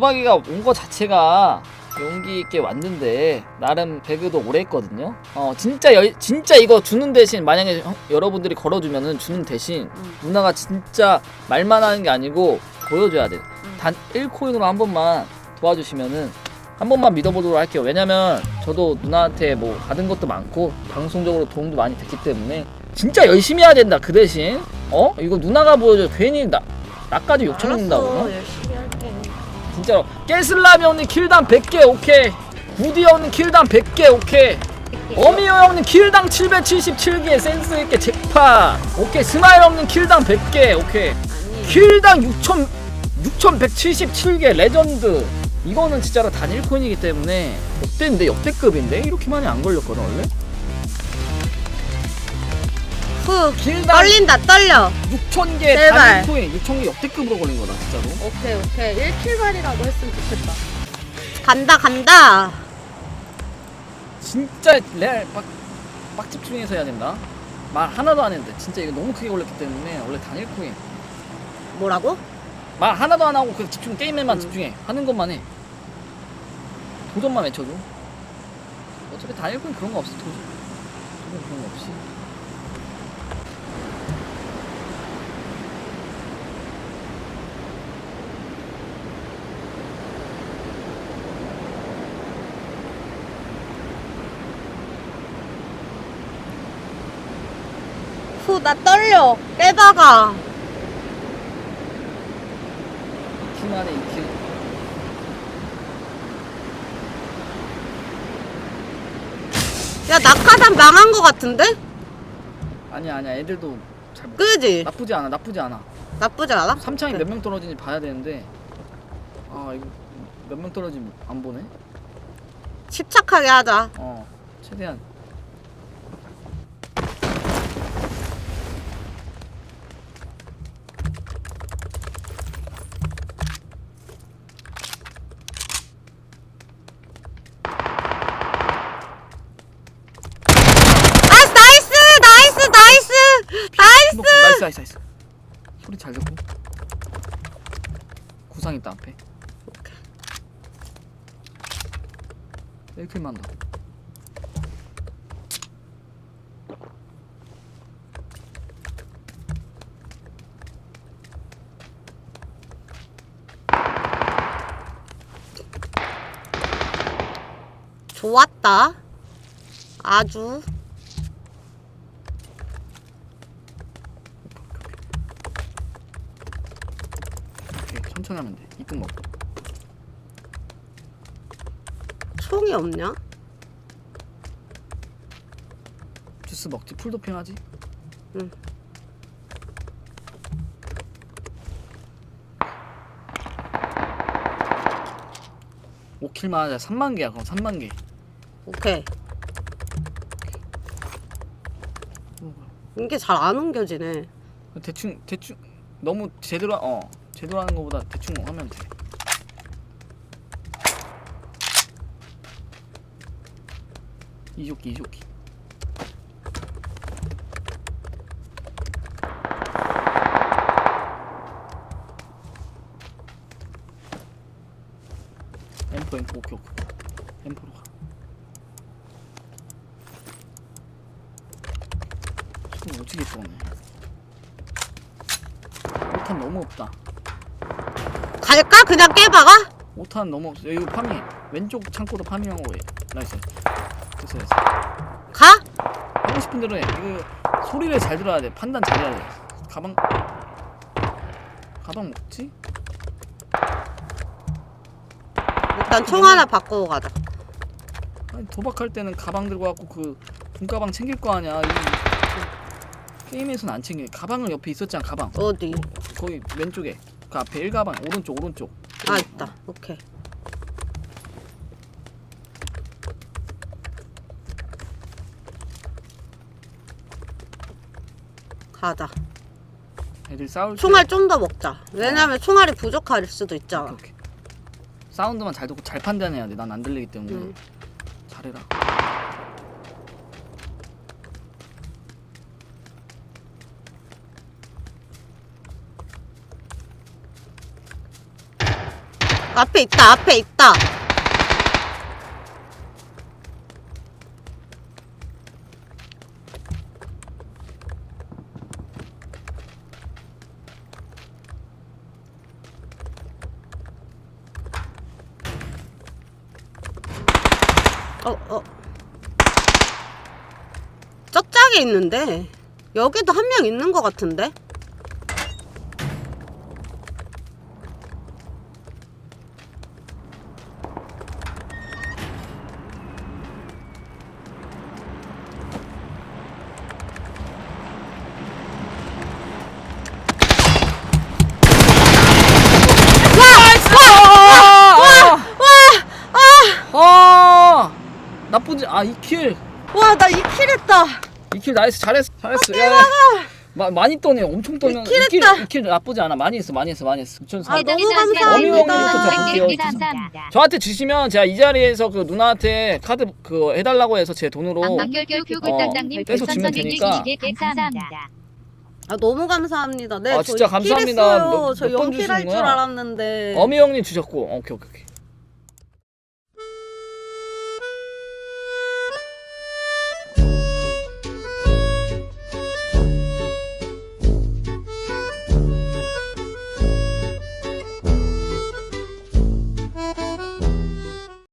수박이가 온 거 자체가 용기 있게 왔는데 나름 배그도 오래 했거든요. 어 진짜 여, 진짜 이거 주는 대신 만약에 형- 여러분들이 걸어주면은 주는 대신 음. 누나가 진짜 말만 하는 게 아니고 보여줘야 돼. 음. 단 1코인으로 한 번만 도와주시면은 한 번만 믿어보도록 할게요. 왜냐면 저도 누나한테 뭐 받은 것도 많고 방송적으로 도움도 많이 됐기 때문에 진짜 열심히 해야 된다. 그 대신 어 이거 누나가 보여줘. 괜히 나 나까지 욕처먹는다고. 알았어, 어? 열심히 할게. 진짜로. 깨슬라비 형님 킬당 100개 오케이. 구디 형님 킬당 100개 오케이. 어미오 형님 킬당 777개 센스 있게 잭팟 오케이. 스마일 형님 킬당 100개 오케이. 킬당 6천 6,177개 레전드. 이거는 진짜로 단일 코인이기 때문에 역대인데? 역대급인데? 이렇게 많이 안 걸렸거든 원래 후. 길다. 떨린다 떨려. 6,000개 제발. 단일 코인 6,000개 역대급으로 걸린 거다 진짜로 오케이 오케이 1킬만이라도 했으면 좋겠다. 간다 간다. 진짜 레알 빡, 빡 집중해서 해야 된다 말 하나도 안 했는데 진짜 이거 너무 크게 걸렸기 때문에 원래 단일 코인 뭐라고? 말 하나도 안 하고 그 집중 게임에만 음. 집중해 하는 것만 해 도전만 외쳐줘 어차피 단일 코인 그런 거 없어 도전 도전 그런 거 없이 후 나 떨려. 깨다가. 키만에 이키 야 낙하산 망한 거 같은데? 아니야 아니야 애들도 잘 못- 그지? 나쁘지 않아 나쁘지 않아 나쁘지 않아? 삼창이 오케이. 몇명 떨어지는지 봐야 되는데 아 이거 몇 명 떨어지면 안 보네 집착하게 하자. 어 최대한 아 나이스 나이스 나이스 나이스. 놓고 나이스 나이스 나이스 소리 잘 듣고 구상 있다 앞에 1킬만 더 좋았다. 아주. 오케이 천천히 하면 돼 이쁜 거 총이 없냐? 주스 먹지 풀 도핑 하지 응. 오킬만 하자 3만 개야 그럼 3만 개 오케이. 이게 잘 안 옮겨지네. 대충 대충 너무 제대로 하- 어 제대로 하는 것보다 대충 하면 돼 이조끼 이조끼 엠포 엠포 오케이 오케이 엠포로 가 손 오지게 쏘네 5탄 너무 없다. 갈까? 그냥 깨박아? 5탄 너무 없어. 여기 파밍 왼쪽 창고도 파밍한 거에 나이스. 됐어 됐어. 가? 하고 싶은 대로 해. 이거 소리를 잘 들어야 돼. 판단 잘 해야 돼. 가방. 가방 먹지? 일단 총 하나 바꾸고 가자. 아니 도박할 때는 가방 들고 갖고 그 돈가방 챙길 거 아니야. 이 게임에서는 안 챙겨 가방은 옆에 있었잖아 가방 어디? 거기 왼쪽에 그 앞에 1가방 오른쪽 오른쪽 아 있다. 오케이. 가자. 애들 싸울 때 총알 좀 더 먹자. 왜냐면 총알이 부족할 수도 오케이, 있잖아. 오케이. 사운드만 잘 듣고 잘 판단해야 돼. 난 안 들리기 때문에 응. 잘해라. 앞에 있다 앞에 있다 어, 어. 저짝에 있는데 여기도 한 명 있는 것 같은데 아 나쁘지 아 2킬 와 나 2킬 했다 2킬 나이스 잘했어 잘했어 야, 마, 많이 떠네 엄청 떠네 이킬 2킬, 했다. 2킬 나쁘지 않아 많이 했어 많이 했어 많이 했어 2004 아, 너무 감사합니다. 감사합니다. 감사합니다. 저한테 주시면 제가 이 자리에서 그 누나한테 카드 그 해달라고 해서 제 돈으로 교골당당님 어, 주면 되니까. 감사합니다. 아 너무 감사합니다 네 아, 저 진짜 2킬 감사합니다. 했어요. 몇- 저 몇번 0킬 할 주시는 줄 거야? 알았는데 어미 형님 주셨고 오케이 오케이 오케이